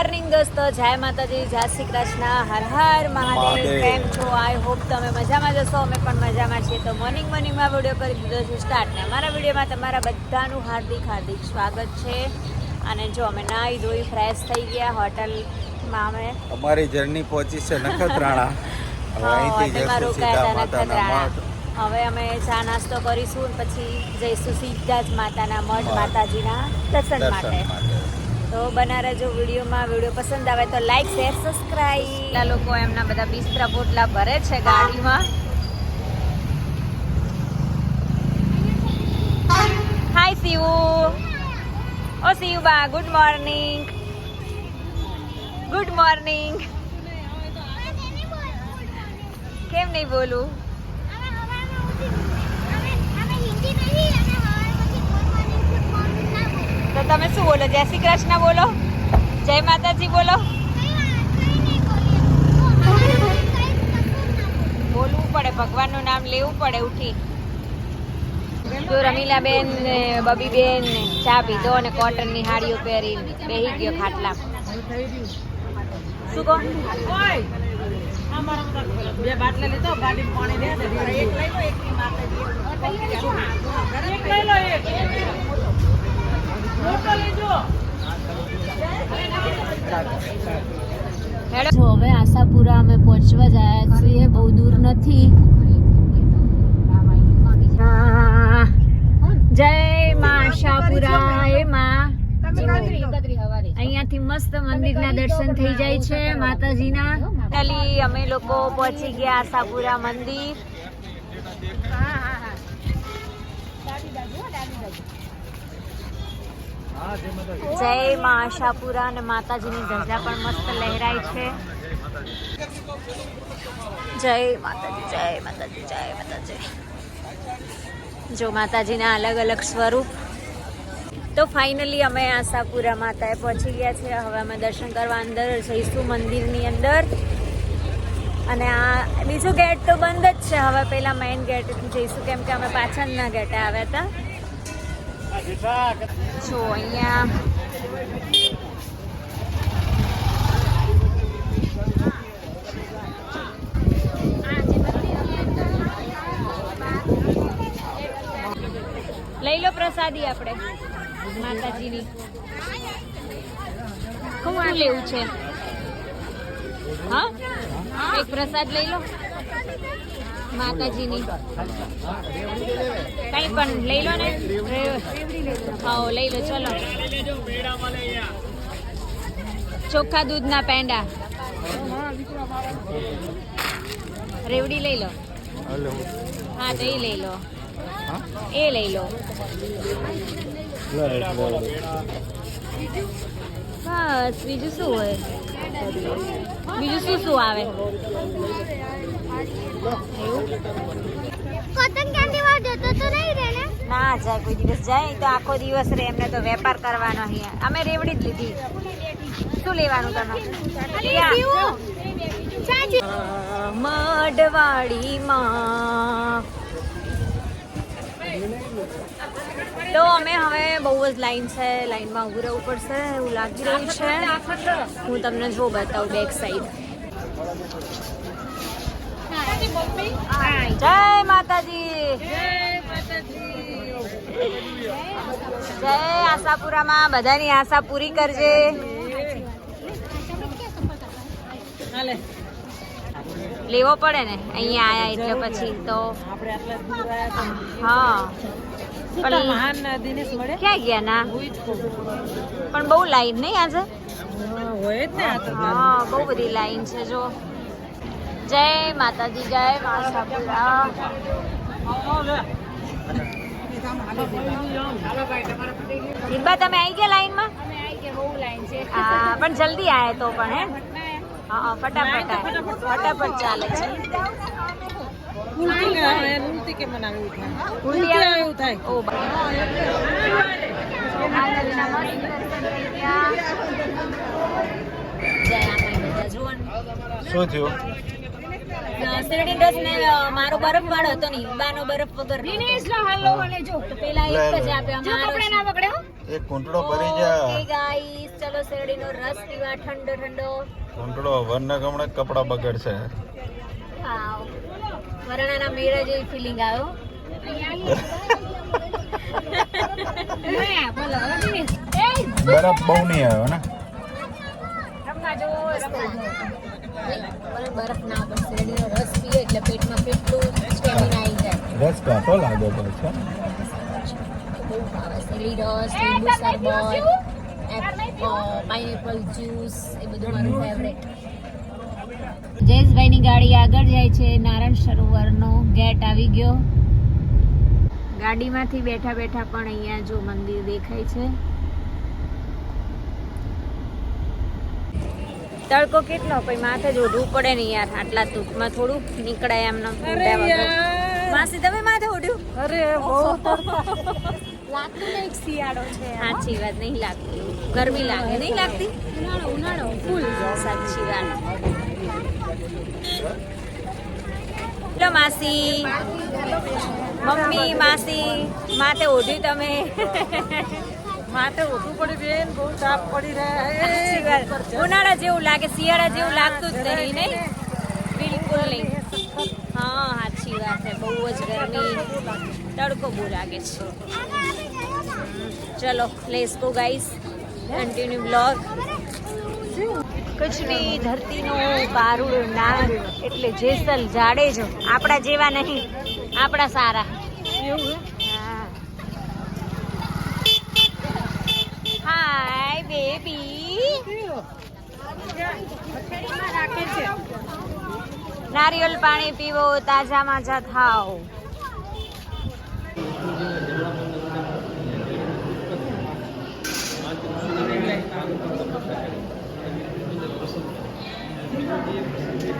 Morning દોસ્તો. જય માતાજી જય શ્રી કૃષ્ણ. હર હર મહાદેવ. કેમ છો? આઈ હોપ તમે મજામાં જશો અમે પણ મજામાં છીએ. તો મોર્નિંગ મોર્નિંગમાં વીડિયો કરી દીધો છે સ્ટાર્ટ. ને અમારા વિડીયોમાં તમારા બધાનું હાર્દિક હાર્દિક સ્વાગત છે. અને જો અમે નાહી ધોઈ ફ્રેશ થઈ ગયા હોટલમાં અમે. અમારી જર્ની પહોંચી છે નખત્રાણા. હવે અમે ચા નાસ્તો કરીશું પછી જઈશું સીધા જ માતાના મઠ. માતાજીના દર્શન માટે. તો બનારા જો વિડીયોમાં વીડિયો પસંદ આવે તો લાઈક શેર સબસ્ક્રાઈબ આ લોકો એમના બધા બિસ્તરા પોટલા ભરે છે ગાડીમાં? હાય શિવુ ઓ શિવ બા ગુડ મોર્નિંગ ગુડ મોર્નિંગ કેમ નહીં બોલું? તો તમે શું બોલો? જય શ્રી કૃષ્ણ બોલો. જય માતાજી બોલો. બોલવું પડે ભગવાનનું નામ લેવું પડે ઉઠી. તો રમીલાબેન ને બબીબેન ને ચા પીધો અને કોટનની હાડીઓ પહેરી બેહી ગયો ખાટલા. શું કહો? બે બાટલા લીધો ગાડી પાણી દે એક લઈ લો એક ની માથે એક લઈ લો એક. હવે આશાપુરા અમે પહોંચવા જાય છીએ, બહુ દૂર નથી. જય માં આશાપુરા એ માં. અહીંયાથી મસ્ત મંદિરના દર્શન થઈ જાય છે માતાજીના. ખાલી અમે લોકો પહોંચી ગયા આશાપુરા મંદિર. જય મા આશાપુરા અને માતાજીની ધજા પણ મસ્ત લહેરાય છે. જય માતાજી જય માતાજી જય માતાજી. જો માતાજીના અલગ અલગ સ્વરૂપ. તો ફાઇનલી અમે આશાપુરા માતાએ પહોંચી ગયા છે. હવે અમે દર્શન કરવા અંદર જઈશું મંદિરની અંદર. અને આ બીજું ગેટ તો બંધ જ છે. હવે પેલા મેઇન ગેટથી જઈશું. કેમ કે અમે પાછળના ગેટે આવ્યા હતા. જો અહીંયા. લઈ લો પ્રસાદી આપણે, માતાજીની. શું લેવું છે? હા? એક પ્રસાદ લઈ લો. માતાજીની. કઈ પણ લઈ લો ને. હા, લઈ લો, ચલો. ચોખ્ખા દૂધના પેંડા. રેવડી લઈ લો. હા તો એ લઈ લો. એ લઈ લો. બસ, બીજું શું હોય? બીજું શું શું આવે? કોટન કેન્ડી વાળ જતો તો નહીં રે ને? ના જાય કોઈ દિવસ જાય તો આખો દિવસ રે એમને તો વેપાર કરવાનો અહીંયા અમે રેવડી જ લીધી. શું લેવાનું તમે? મઢવાડીમાં તો અમે હવે બહુ જ લાઈન છે લાઈનમાં ઊભું રહેવું પડશે એવું લાગી રહ્યું છે. હું તમને જો બતાવું બેક સાઈડ જય માતાજી. જય આશાપુરામાં. બધાની આશા પૂરી કરજે. લેવો પડે ને? અહીંયા આયા એટલે પછી તો. હા. પણ મહાન દિનેશ મળે? ક્યાં ગયા ના? પણ બહુ લાઈન નહીં આજે? હા, હોય જ ને હા બહુ બધી લાઈન છે જો. જય માતાજી જય મા આશાપુરા તમે આવી ગયા લાઈનમાં? હા પણ જલ્દી આયા તો પણ હે હા હા, ફટાફટ ફટાફટ ચાલે છે. આવે, આવે આવે? આવે. શું થયું? શેરડી ડસ ને મારો બરફ વાળો હતો ની બાનો બરફ વગર નહોતો. તો પેલા એક જ આપ્યો મારો એક કુંટડો ભરી જા. ઓકે ગાઈસ ચલો શેરડીનો રસ પીવા ઠંડો ઠંડો. કુંટડો વરના ગમણે કપડા બગડશે. વાવ વરણાના મેળા જેવી ફિલિંગ આવ્યો બરફ બહુ નહીં આવ્યો ને? રમવા જો શેરડીનો રસ પીએ એટલે પેટમાં કેટલું સ્ટેમિના આવી જાય રસ કાંટો લાગે છે રસ લીંબુ શરબત પાઇનેપલ જ્યુસ એ બધું મારું ફેવરેટ જયેશભાઈની ગાડી આગળ જાય છે નારાયણ સરોવરનો ગેટ આવી ગયો ગાડીમાંથી બેઠા બેઠા પણ અહીંયા જો મંદિર દેખાય છે. તડકો કેટલો? પછી માથે જ ઓઢવું પડે ને યાર. આટલા ધૂપમાં થોડું નીકળાય એમ માસી તમે માથે ઓઢ્યું? અરે લાગતું નહીં શિયાળો છે સાચી વાત નહીં લાગતી. ગરમી લાગે. નહીં લાગતી? ઉનાળો ઉનાળો. ફૂલ. સાચી વાત. લો માસી. મમ્મી માસી માથે ઓઢી તમે? માથે ઓછું પડી બેન બહુ તાપ પડી સાચી રહે ઉનાળા જેવું લાગે શિયાળા જેવું લાગતું જ નહીં નહીં? બિલકુલ નહીં. હા સાચી વાત છે. બહુ જ ગરમી તડકો બહુ લાગે છે. ચલો let's go guys continue blog કચ્છની ધરતીનો પારુળ નાર એટલે જેસલ જાડેજો આપણા જેવા નહીં આપણા સારા. હા હાય બેબી રાખે છે નારિયેલ પાણી પીવો તાજા માજા થાવ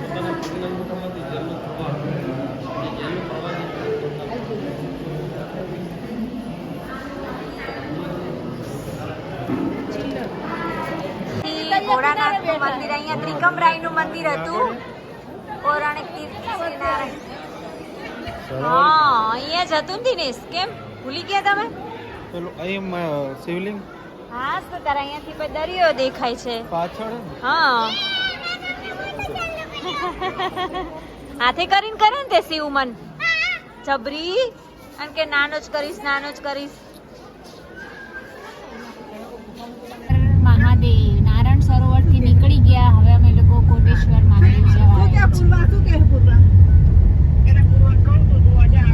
ભોળાનાથનું મંદિર અહીંયા ત્રિકમરાયનું મંદિર હતું. પૌરાણિક તીર્થ શ્રીનારાયણ હા અહીંયા જ હતું દિનેશ કેમ? ભૂલી ગયા તમે? પેલું અહીં શિવલિંગ? હા તો તારા અહીંયાથી પછી દરિયો દેખાય છે. પાછળ? હા. હાથે કરીને કરે ને તે શિવમન જબરી. અને કે નાનો જ કરીશ નાનો જ કરીશ. સરોવરથી નીકળી ગયા હવે અમે લોકો કોટેશ્વર મહાદેવ જવા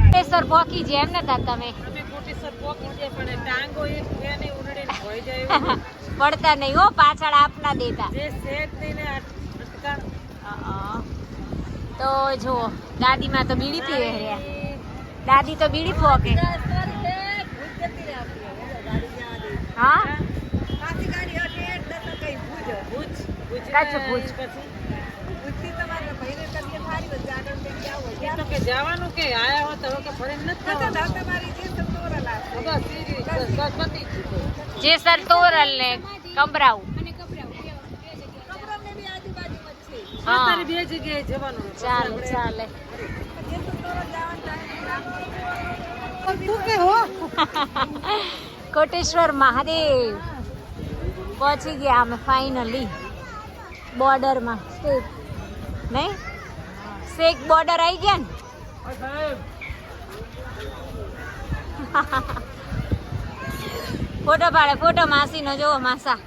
કોટેશ્વર પહોંચી જાય એમ ને તાર તમે અમે કોટેશ્વર પહોંચી જાય પણ ટાંગો એક ફેને ઉરડીને ભોઈ જાય એવું. પડતા નહીં હો પાછળ આપના દેતા જે શેઠ થઈને આ અટકાણ અહં. તો જો દાદીમાં તો બીડી પીવે રહ્યા દાદી તો બીડી ફોકે હા કચ્છ ભુજ એ તો કે જવાનું કે આયા હો તો હવે કે ફરીને નથી જવાનું. બસ ઈ રીતે, બસ, બસ પતી ગયું. જેસર તોરલ ને કમરાઉ હા અત્યારે બે જગ્યાએ જવાનું ચાલે ચાલે. તું કે હો? કોટેશ્વર મહાદેવ. પહોંચી ગયા અમે ફાઇનલી બોર્ડરમાં. સ્ટેટ નહીં? શેક બોર્ડર આવી ગયા ને? ફોટો પાડે ફોટો માસીનો જોવો માસા.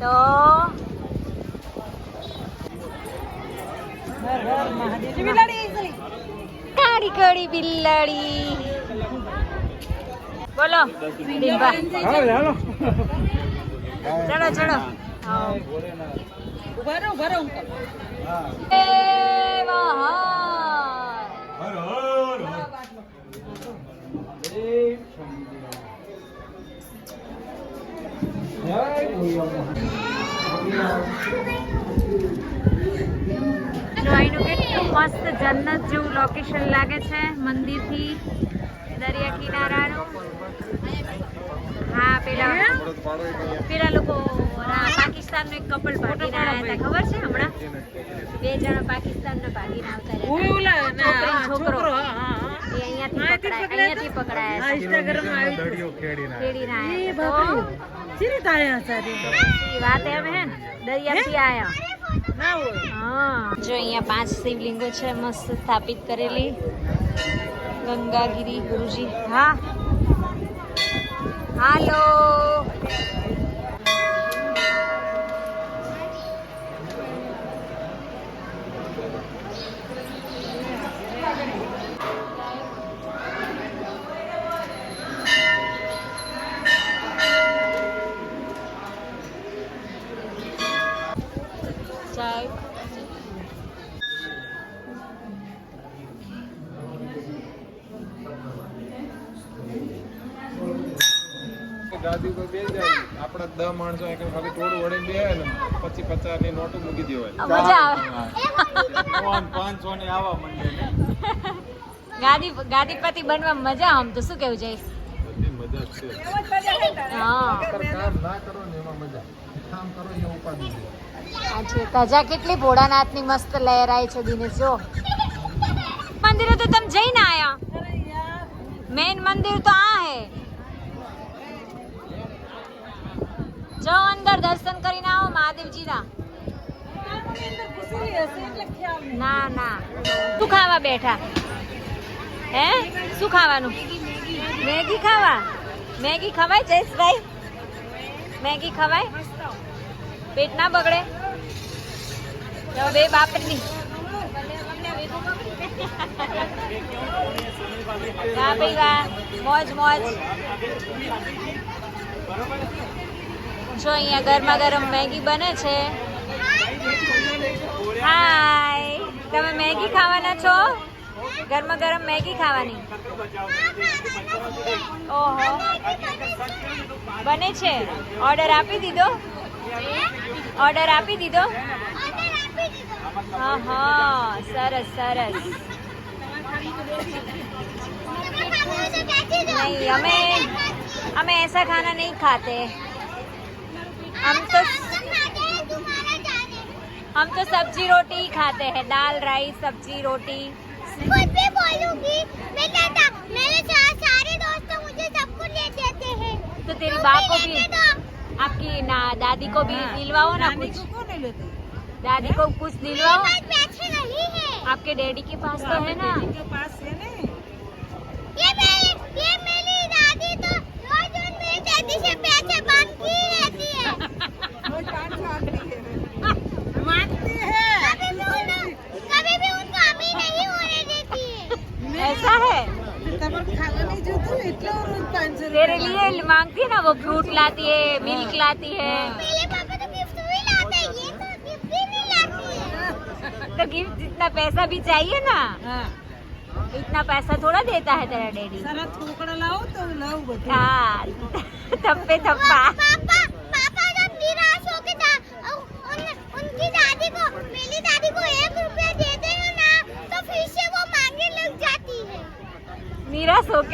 તો કાળી કાળી બિલાડી બોલો ચલો ચલો. ઊભા કેટલું મસ્ત જન્નત જેવું લોકેશન લાગે છે મંદિરથી દરિયા કિનારાનું હા પેલા પેલા લોકો પાકિસ્તાનનું એક કપલ ભાગીને આવ્યા હતા ખબર છે હમણાં? બે જણા પાકિસ્તાન ના રહ્યા. ઓલા ના, આવતા છોકરો. અહીંયાથી પકડાય ઇન્સ્ટાગ્રામ વાત એમ હે ને દરિયાથી આયા. ના જો અહીંયા પાંચ શિવલિંગો છે મસ્ત સ્થાપિત કરેલી. ગંગાગીરી ગુરુજી. હા. હાલો. દસ માણસો એક ખાલી ટોળું વળીને બે ને પછી પચાસની નોટો મૂકી દેવાય. મજા આવે. પાંચસો ની આવા માંડે ગાદી ગાદીપતિ બનવા મજા આમ તો. શું કેવું જઈશ બધી મજા જ છે. હા. કામ ના કરો ને એમાં મજા. કામ કરો એ ઉપાધિ છે આ છે ધજા કેટલી ભોળાનાથની મસ્ત લહેરાય છે દિનેશ જો. મંદિરે તો તમે જઈને આયા. મેન મંદિર તો આ હે. જાઓ અંદર દર્શન કરીને આવો મહાદેવજીના. ના ના. શું ખાવા બેઠા? હે? શું ખાવાનું? મેગી ખાવા? મેગી ખવાય, જયેશભાઈ? મેગી ખવાય? પેટ ના બગડે? તો બે બાપની વાહ ભાઈ વાહ મોજ મોજ. જો અહીંયા ગરમા ગરમ મેગી બને છે હાય તમે મેગી ખાવાના છો ગરમા ગરમ મેગી ખાવાની ઓહો બને છે ઓર્ડર આપી દીધો ઓર્ડર આપી દીધો હા હા સરસ સરસ नहीं हमें हमें ऐसा खाना नहीं खाते हम तो हम तो सब्ज़ी रोटी ही खाते हैं दाल राइस सब्ज़ी रोटी। कुछ भी बोलूँगी मैं कहता मेरे सारे दोस्त तो मुझे सब कुछ ले देते हैं। तो तेरी बाप को भी आपकी ना दादी को भी दिलवाओ ना कुछ। दादी को कुछ दिलवाओ। आपके डैडी के पास तो है ना। ये मेरी दादी तो रोज उन मेरी दादी से पैसे मांगती है। ऐसा है तेरे लिए मांगती है ना वो फ्रूट लाती है मिल्क लाती है तो गिफ्ट जितना पैसा भी चाहिए ना इतना पैसा थोड़ा देता है तेरा डैडी सारा थोकड़ा लाओ तो लाओ हाँ थप्पे थप्पा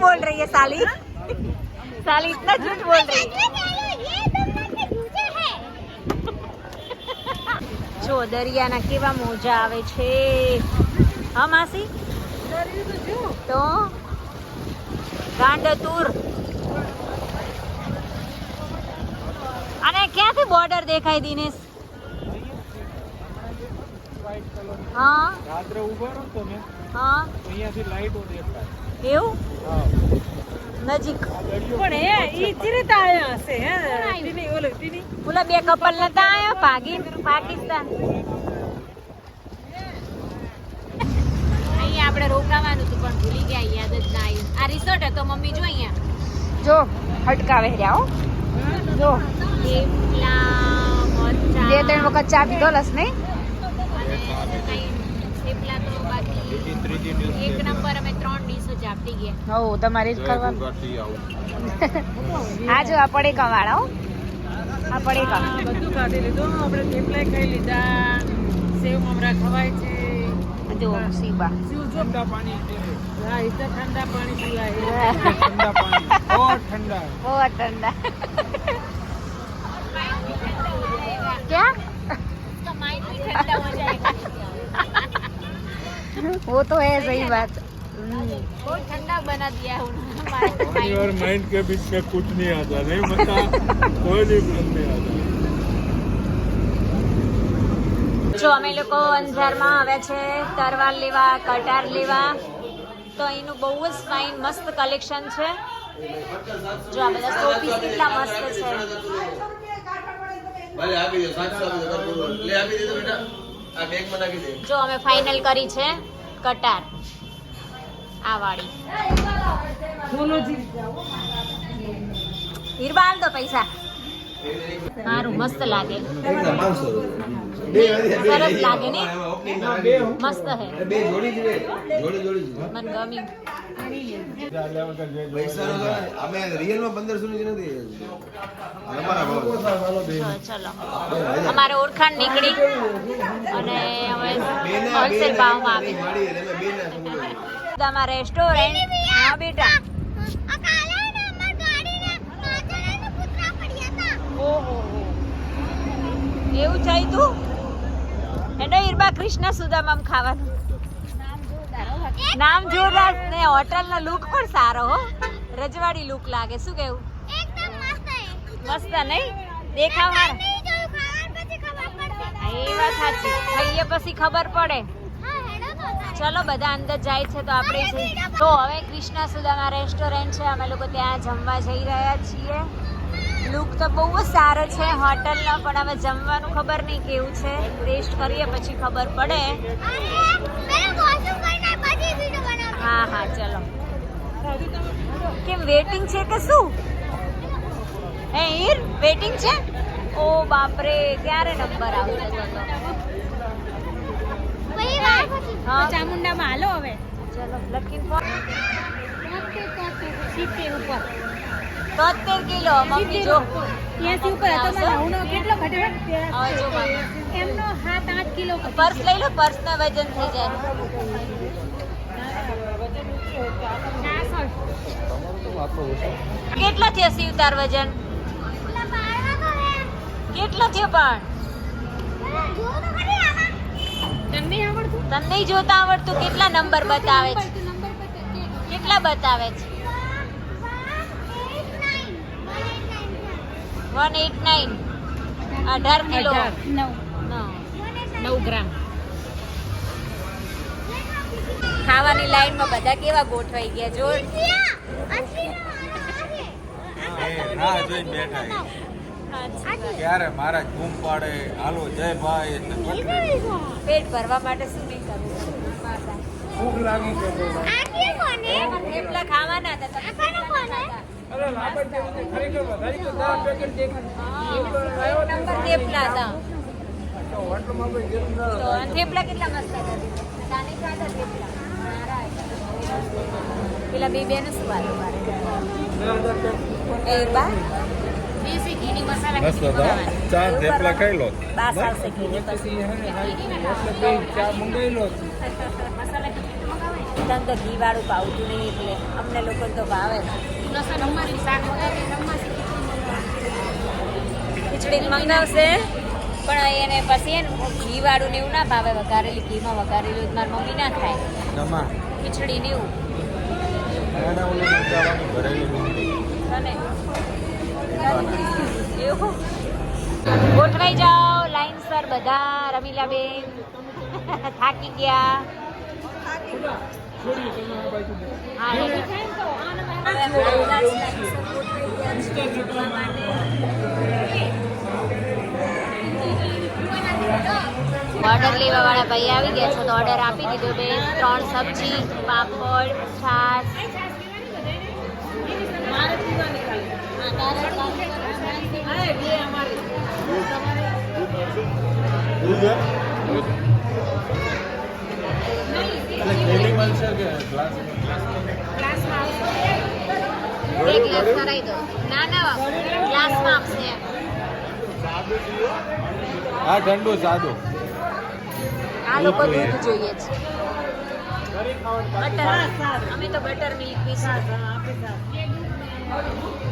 बोल रही है साली साली इतना झूठ बोल रही है सच में कह रही हूँ, ये तुम लोग के जूते हैं જો દરિયાના કેવા મોજા આવે છે હા માસી દરિયું તો જો તો ગાંડતુર અને ક્યાંથી બોર્ડર દેખાય દિનેશ હા રાત્રે ઉભા રહો તમે હા અહીંયાથી લાઈટો દેખાય એવું? નજીક. પણ એ ઈ ચીરીતા આયા હશે હે? ટીની ઓલો ટીની? પેલા બે કપલ નતા આયા? ભાગી પાકિસ્તાન. અહીંયા આપણે રોકાવાનું હતું પણ ભૂલી ગયા યાદ જ ના આવ્યું. આ રિસોર્ટ હતો મમ્મી જો અહીંયા. જો હટકાવે રહ્યા હો. જો. બે ત્રણ વખત ચા પીધો લસ નહીં? અને થેપલા તો બાકી એક નંબર અમે ત્રણ ચાપટી ગયા હો તમારે જ કરવાનું ગાંઠી આવું આ જો આ પડેકા વાળા હો આ પડેકા બધું કાઢી લીધું આપણે થેપલા ખાઈ લીધા સેવ મમરા ખવાય છે જો સીબા શું જો ઠંડા પાણી છે. હા એ તો ઠંડા પાણી પીવાય ઠંડા પાણી બહુ ઠંડા બહુ ઠંડા क्या वो तो है सही बात बहुत ठंडा बना दिया है उन्होंने और माइंड के बीच में कुछ नहीं आता नहीं बता कोई नहीं नहीं आता જો અમે લોકો અંજારમાં આવ્યા છે તરવાર લેવા કટાર લેવા તો અહીંનું બહુ જ ફાઇન મસ્ત કલેક્શન છે જો આ બધા સો પીસ કેટલા મસ્ત છે ભલે આપી દે સાતસો આપી દે કરતો રહો. લે આપી દીધો બેટા આ બેગમાં નાખી દે જો અમે ફાઇનલ કરી છે કટાર આ વાળી. હીરબા આલ દો પૈસા. સારું મસ્ત લાગે. સરસ લાગે ને? મસ્ત હે. મન અમે પંદરસો ની નથી. અમારા ચલો. ઓળખાણ નીકળી. અને બે હોલસેલ ભાવમાં આપી માડી તમે બે ના સમજો અમારા રેસ્ટોરન્ટ હા બેટા ને ઓહો એવું ચાઈ તું? એને ઈરબા કૃષ્ણ સુદામામ ખાવાનું. નામ જોરદાર ને હોટલનો લુક પણ સારો હો. રજવાડી લુક લાગે. શું કેવું? મસ્ત નહીં? દેખાવ એ વાત સાચી. ખાઈએ પછી ખબર પડે. ચલો, બધા અંદર જાય છે તો આપણે તો હવે કૃષ્ણા સુદામા રેસ્ટોરન્ટ છે, અમે લોકો ત્યાં જમવા જઈ રહ્યા છીએ. લુક તો બહુ જ સારો છે હોટલનો, પણ હવે જમવાનું ખબર નહીં કેવું છે. ટેસ્ટ કરીએ પછી ખબર પડે. હા હા, ચલો. કેમ વેટિંગ છે કે શું? હે, હીર વેટિંગ છે? ઓ બાપરે, ક્યારે નંબર આવશે? તો હા. ચામુંડામાં હાલો હવે. તોતેર કિલો મમ્મી જો. ત્યાંથી ઉપર હતો મારા કેટલો ઘટ્યો હવે જો મમ્મી. એમનો સાત આઠ કિલો પર્સ લઈ લો પર્સ ના વજન થઈ જાય. કેટલો થયો સીવતાર વજન? કેટલો થયો પણ? તમને નહીં જોતા આવડતું કેટલા નંબર બતાવે છે? કેટલા બતાવે છે? One eight nine. અઢાર કિલો. નવ. હા. નવ ગ્રામ. ખાવાની લાઈનમાં બધા કેવા ગોઠવાઈ ગયા જો ના જોઈને બેઠા એ. સાચી ક્યારે મારા ઘૂમ પાડે? હાલો જય ભાઈ એટલે પેટ ભરવા માટે શું નહીં કરવું ભૂખ લાગી છે. થેપલા ખાવાના હતા થેપલા અરે લાંબા ખરેખર વધારી તો દસ પેકેટ દેખાય. નંબર થેપલા હતા. થેપલા કેટલા મસ્ત. પેલા બે બેનો શું વાતો? મારે એ બા દેશી ઘીની મસાલા મસ્ત હતા. ચાર થેપલા ખાઈ લો બાસ આવશે ઘીની. ચા મંગાવી લો મસાલા ખીચડી તો મંગાવાય ને. તને તો ઘી વાળું ભાવતું નહીં એટલે અમને લોકોને તો ભાવે છે. ખીચડી મંગાવશે પણ એને પછી એને ઘી વાળું ને એવું ના ભાવે વઘારેલી ઘીમાં વઘારેલું મારી મમ્મી ના થાય ખીચડી ને એવું ભરેલું ગોઠવાઈ જાઓ એ હવે બધા રમીલા બેન થાકી ગયા. ઓર્ડર લેવા વાળા ભાઈ આવી ગયા છે, તો ઓર્ડર આપી દીધો બે, ત્રણ સબ્જી, પાપડ, છાશ. હા ઠંડુ સાદું આ લોકો દૂધ જોઈએ છે. બટર. અમે તો બટર મિલ્ક પીશું. આ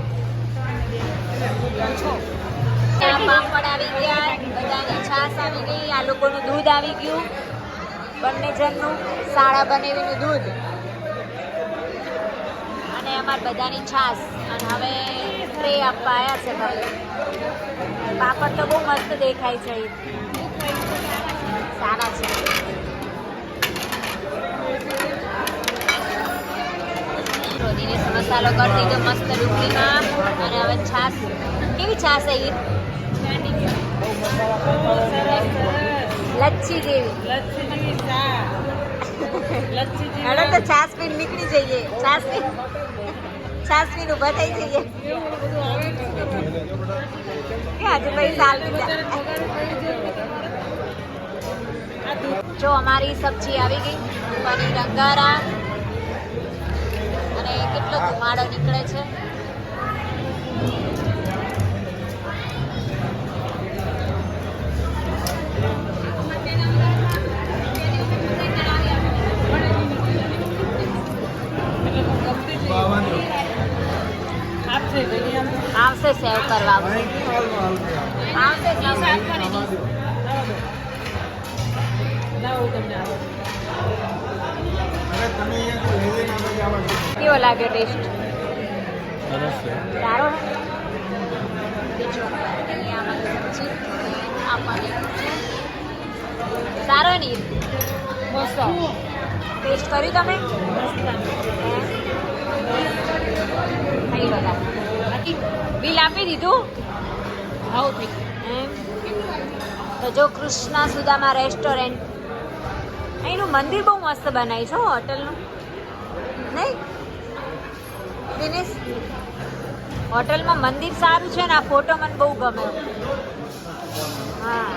પાપડ આવી ગયા, બધાની છાશ આવી ગઈ, આ લોકોનું દૂધ આવી ગયું. બંને જણનું સાડા દૂધ. અને અમાર બધાની છાશ. હવે ટ્રે આપવા આવ્યા છે પાપડ તો બહુ મસ્ત દેખાય છે સારા છે. મસાલો કરી દીધો, મસ્ત ડુંગળીમાં અને હવે છાશ. કેવી છાસ ઈ લચ્છી જેવી. હવે તો છાસ પીને નીકળી જઈએ. છાસ પી છાસ પીને ઊભા થઈ જઈએ. આજે ભાઈ દે. જો અમારી સબ્જી આવી ગઈ. પનીર અંગારા કેટલો ધુમાડો નીકળે છે. આવશે સેવ કરવા આવશે. આવશે. કેવો લાગે ટેસ્ટ સારો. સારો ને ટેસ્ટ કર્યું તમે? બિલ આપી દીધું? એમ? તો જો કૃષ્ણા સુદામા રેસ્ટોરન્ટ અહીંનું મંદિર બહુ મસ્ત બનાવ્યું છે હોટલનું. નહીં? દિનેશ, હોટલમાં મંદિર સારું છે ને, આ ફોટો મને બહુ ગમે. હા.